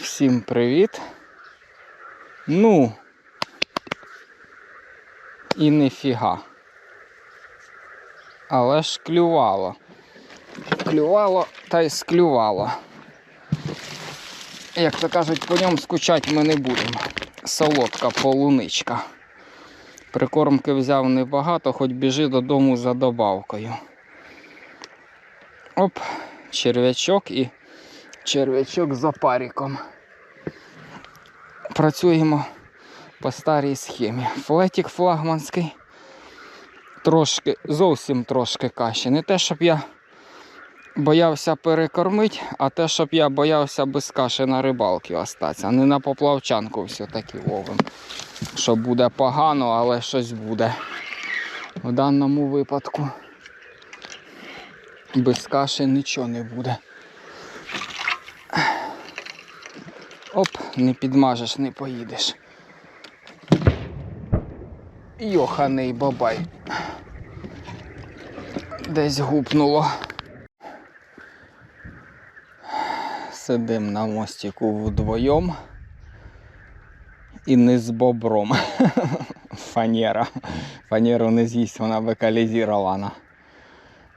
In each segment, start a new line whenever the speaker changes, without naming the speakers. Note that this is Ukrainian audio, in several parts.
Всім привіт. Ну. І нефіга. Але ж клювало. Клювало та й склювало. Як то кажуть, по ньому скучати ми не будемо. Солодка полуничка. Прикормки взяв небагато, хоч біжи додому за добавкою. Оп, черв'ячок і черв'ячок з опариком. Працюємо по старій схемі. Флетік флагманський. Трошки, зовсім трошки каші. Не те, щоб я боявся перекормити, а те, щоб я боявся без каші на рибалки остатися. а Не на поплавчанку все-таки ловим. Що буде погано, але щось буде. В даному випадку без каші нічого не буде. Оп, не підмажеш, не поїдеш. Йоханий бабай. Десь гупнуло. Сидим на мостику вдвоєм і не з бобром. Фанера. Фанеру не з'їсть, вона вокалізірована.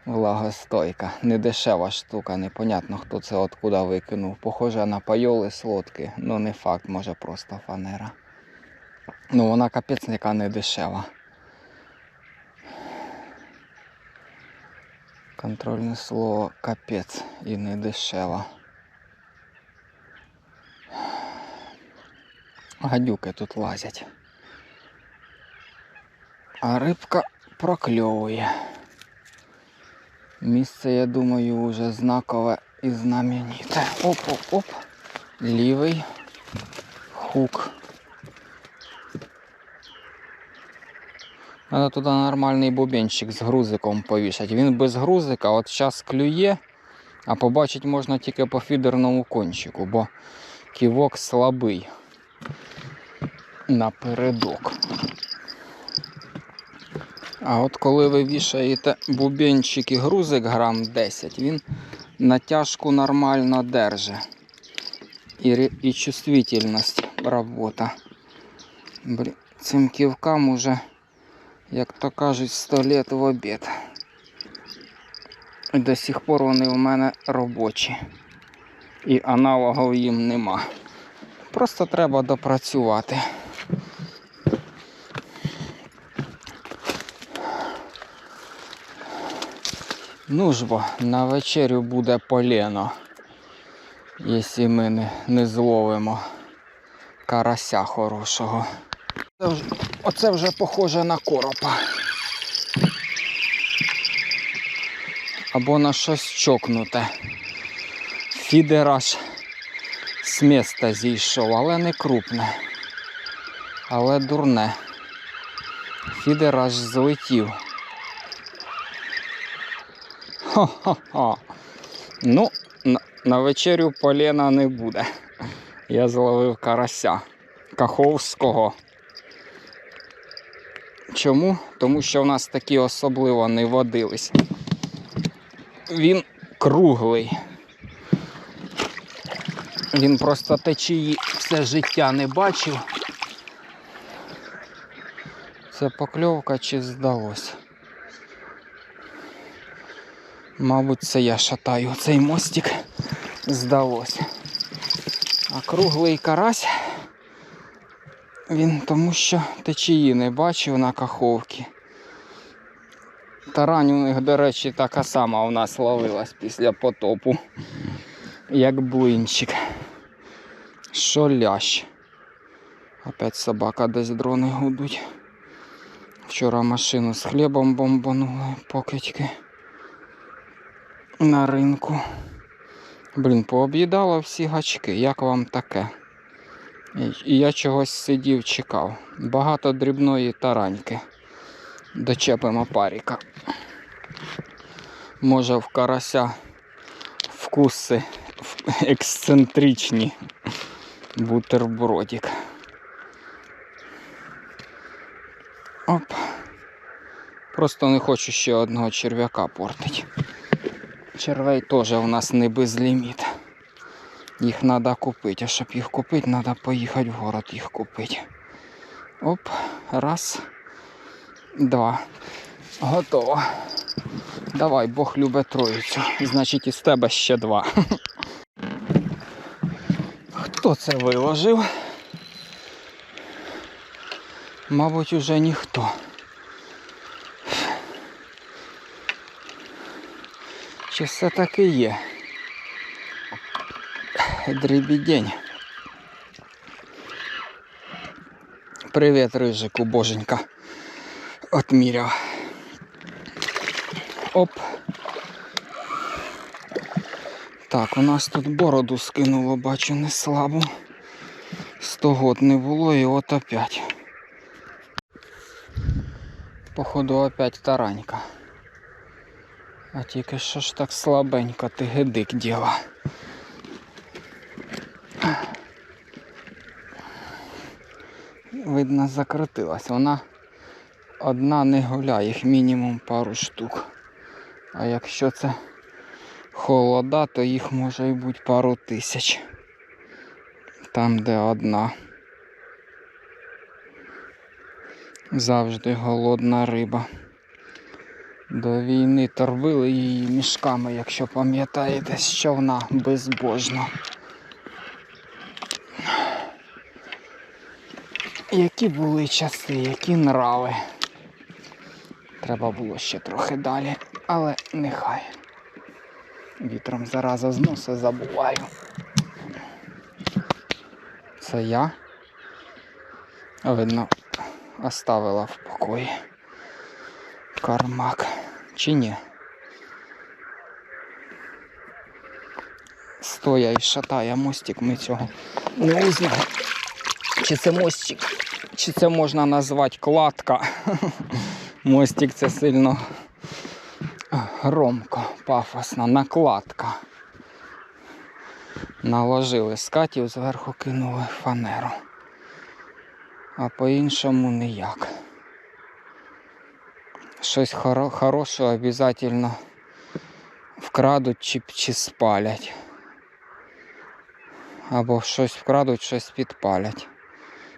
Влагостойка. Недешева штука, непонятно хто це откуда викинув. Похоже на пайоли солодкі, ну не факт, може просто фанера. Ну вона капець яка не дешева. Контрольне слово капець і не дешева. Гадюки тут лазять. А рибка прокльовує. Місце, я думаю, вже знакове і знамените. Оп-оп-оп. Лівий хук. Треба туди нормальний бубенчик з грузиком повішати. Він без грузика, от зараз клює, а побачити можна тільки по фідерному кончику, бо ківок слабий напередок. А от коли ви вішаєте бубенчик і грузик грам 10, він натяжку нормально держить. І, і чувствительність робота. Блін, цим ківкам уже, як то кажуть, 100 лет в обід. І до сих пор вони в мене робочі. І аналогів їм нема. Просто треба допрацювати. Ну ж бо, на вечерю буде полено, якщо ми не, не зловимо карася хорошого. Це вже, оце вже похоже на коропа. Або на щось чокнуте. Фідер аж з міста зійшов, але не крупне. Але дурне. Фідер аж злетів. Ха-ха-ха. Ну, на, на вечерю полена не буде. Я зловив карася Каховського. Чому? Тому що в нас такі особливо не водились. Він круглий. Він просто течії все життя не бачив. Це покльовка чи здалось? Мабуть, це я шатаю цей мостик. Здалось. А круглий карась. Він тому що течії не бачив на каховці. Тарань у них, до речі, така сама у нас ловилась після потопу. Як блинчик. Що лящ. Опять собака десь дрони гудуть. Вчора машину з хлібом бомбанули покидьки на ринку. Блін, пооб'їдало всі гачки. Як вам таке? І- я чогось сидів, чекав. Багато дрібної тараньки. Дочепимо паріка. Може в карася вкуси ексцентричні. Бутербродик. Оп. Просто не хочу ще одного черв'яка портити. Червей теж у нас не безліміт. Їх треба купити. А щоб їх купити, треба поїхати в город їх купити. Оп, раз, два. Готово. Давай, Бог любить троїцю. Значить, із тебе ще два. Хто це виложив? Мабуть, уже ніхто. Чи все таки є? Дрібідень. Привіт, рижику, боженька. Отміряв. Оп. Так, у нас тут бороду скинуло, бачу, не слабо. Сто год не було і от опять. Походу опять таранька. А тільки що ж так слабенько ти гидик діла. Видно, закрутилась. Вона одна не гуляє, їх мінімум пару штук. А якщо це холода, то їх може і бути пару тисяч. Там, де одна. Завжди голодна риба. До війни торбили її мішками, якщо пам'ятаєте, з човна безбожно. Які були часи, які нрави. Треба було ще трохи далі, але нехай. Вітром зараза з носа забуваю. Це я. Видно, оставила в покої. Кармак. Чи ні? Стоя і шатає мостик, ми цього не узнаємо. Чи це мостик, чи це можна назвати кладка. Мостик це сильно громко, пафосно, накладка. Наложили скатів, зверху кинули фанеру. А по-іншому ніяк. Щось хоро- хороше обов'язково вкрадуть чи, чи спалять. Або щось вкрадуть, щось підпалять.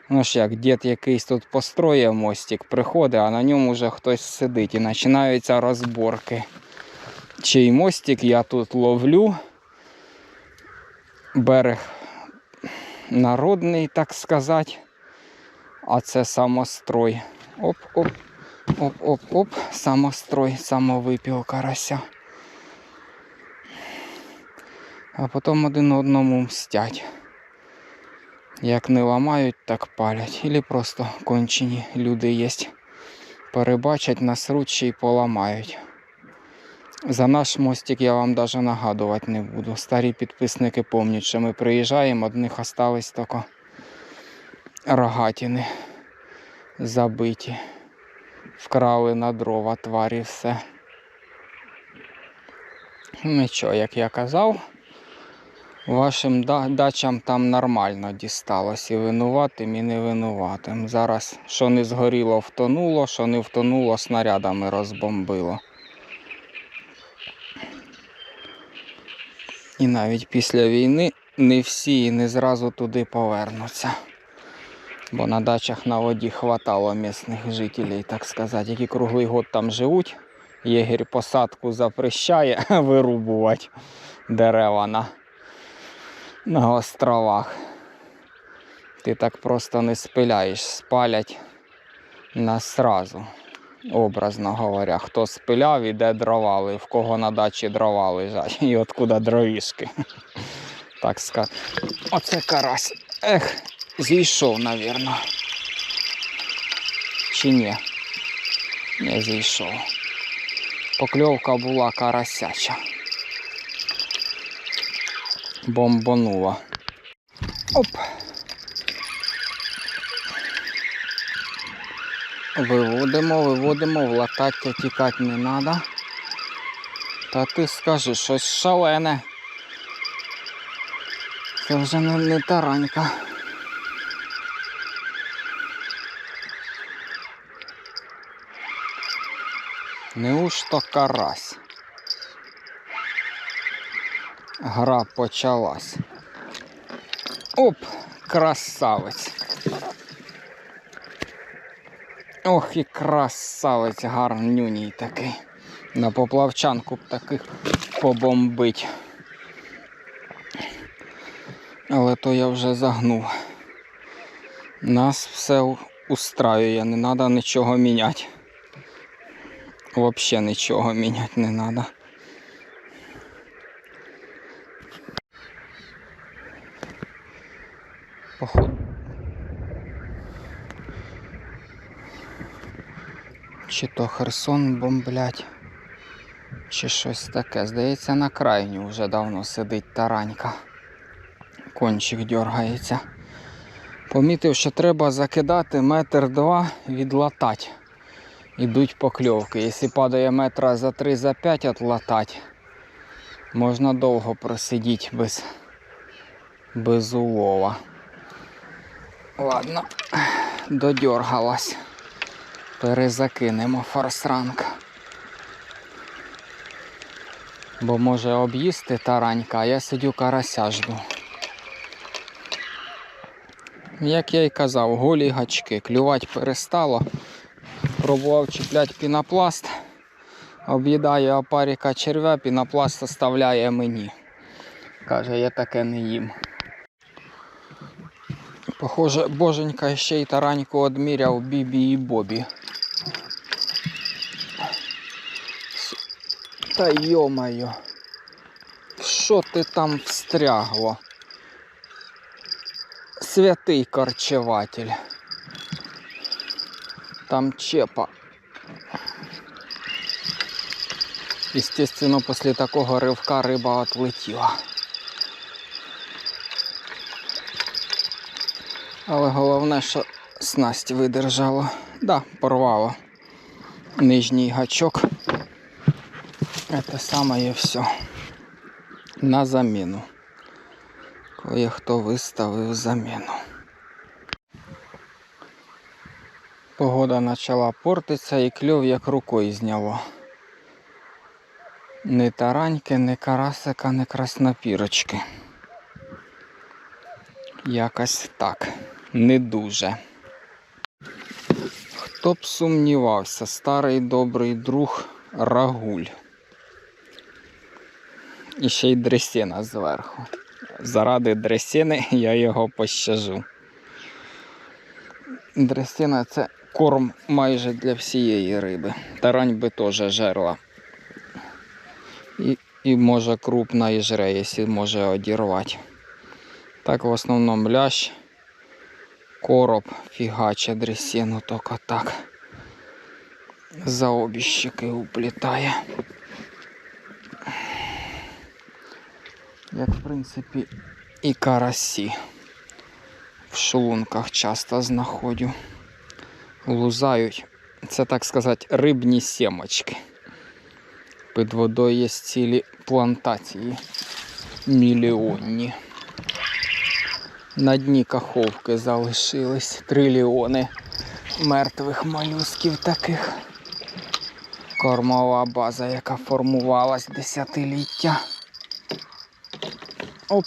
Ну ж як дід якийсь тут построїв мостик, приходить, а на ньому вже хтось сидить і починаються розборки. Чий мостик я тут ловлю. Берег народний, так сказати. А це самострой. Оп-оп. Оп-оп-оп. Самострой, самовипіл карася. А потім один одному мстять. Як не ламають, так палять. Ілі просто кончені люди є. Перебачать, насруть ще й поламають. За наш мостик я вам навіть нагадувати не буду. Старі підписники пам'ятають, що ми приїжджаємо, одних остались тільки рогатини забиті. Вкрали на дрова тварі все. Нічого, як я казав. Вашим дачам там нормально дісталось і винуватим, і не винуватим. Зараз що не згоріло, втонуло, що не втонуло, снарядами розбомбило. І навіть після війни не всі і не зразу туди повернуться. Бо на дачах на воді хватало місцевих жителів, так сказати, які круглий год там живуть. Єгір посадку запрещає вирубувати дерева на на островах. Ти так просто не спиляєш, спалять нас сразу, образно говоря. Хто спиляв і де дрова, в кого на дачі дрова лежать і откуда дровішки. Так сказати. Оце карась. Ех, зійшов, навірно. Чи ні? Не зійшов. Покльовка була карасяча бомбанула. Оп. Виводимо, виводимо, в латаття тікати не треба. Та ти скажи, щось шалене. Це вже не, не таранька. Неужто карась? Гра почалась. Оп, красавець. Ох і красавець гарнюній такий. На поплавчанку б таких побомбить. Але то я вже загнув. Нас все устраює, не треба нічого міняти. Взагалі нічого міняти не треба. Походу. Чи то Херсон бомблять, чи щось таке. Здається, на крайню вже давно сидить таранька. Кончик дергається. Помітив, що треба закидати метр два відлатати. Ідуть покльовки. Якщо падає метра за 3 за 5 отлатати, можна довго просидіти без, без улова. Ладно, додергалась. Перезакинемо форсранк. Бо може об'їсти таранька, а я сидю карася жду. Як я й казав, голі гачки, клювати перестало. Пробував чіпляти пінопласт, об'їдає опаріка червя, пінопласт оставляє мені. Каже, я таке не їм. Похоже, боженька ще й тараньку одміряв Бібі і Бобі. Та йо-моє, що ти там встрягло? Святий корчеватель. Там чепа. Естественно, після такого ривка риба отлетіла. Але головне, що снасть видержала. Да, порвало. Нижній гачок. Це саме і все. На заміну. Кое-хто виставив заміну. Погода почала портитися і кльов як рукою зняло. Ні тараньки, ні карасика, ні краснопірочки. Якось так. Не дуже. Хто б сумнівався, старий добрий друг Рагуль. І ще й дресина зверху. Заради дресини я його пощажу. Дресина це корм майже для всієї риби. Тарань би теж жерла. І, і може крупна і жре, якщо може одірвати. Так в основному лящ, короб, фігаче дресину, тільки так. За обі щеки уплітає. Як в принципі і карасі. В шлунках часто знаходжу. Лузають. Це так сказати рибні сімочки. Під водою є цілі плантації мільйонні. На дні каховки залишились трильйони мертвих молюсків таких. Кормова база, яка формувалась десятиліття. Оп.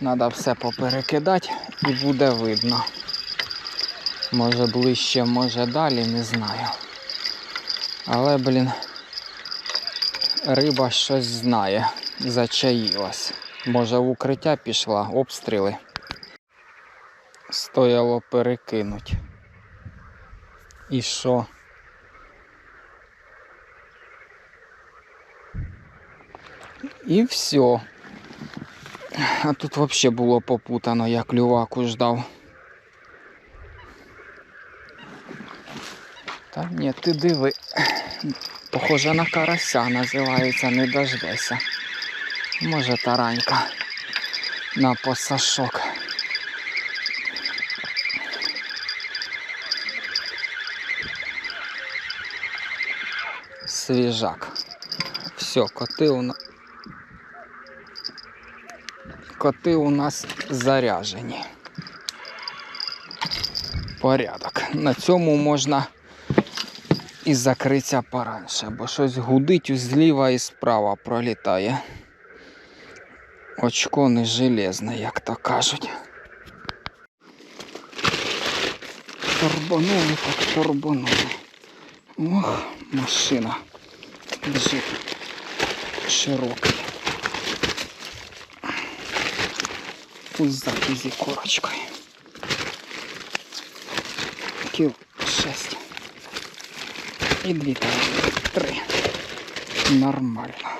Надо все поперекидати і буде видно. Може ближче, може далі, не знаю. Але, блін, риба щось знає, зачаїлась. Може в укриття пішла, обстріли. Стояло перекинуть. І що? І все. А тут взагалі було попутано, я клюваку ждав. Та ні, ти диви. Похоже на карася називається, не дождеся. Може таранька на посашок. Свіжак. Все, коти у нас. Коти у нас заряжені. Порядок. На цьому можна і закритися поранше, бо щось гудить зліва і справа пролітає. Очко не железне, як то кажуть. Торбанули так торбанули. Ох, машина. Джип широкий. Пузатий зі корочкою. Кіл шесть. І дві там. Три. Нормально.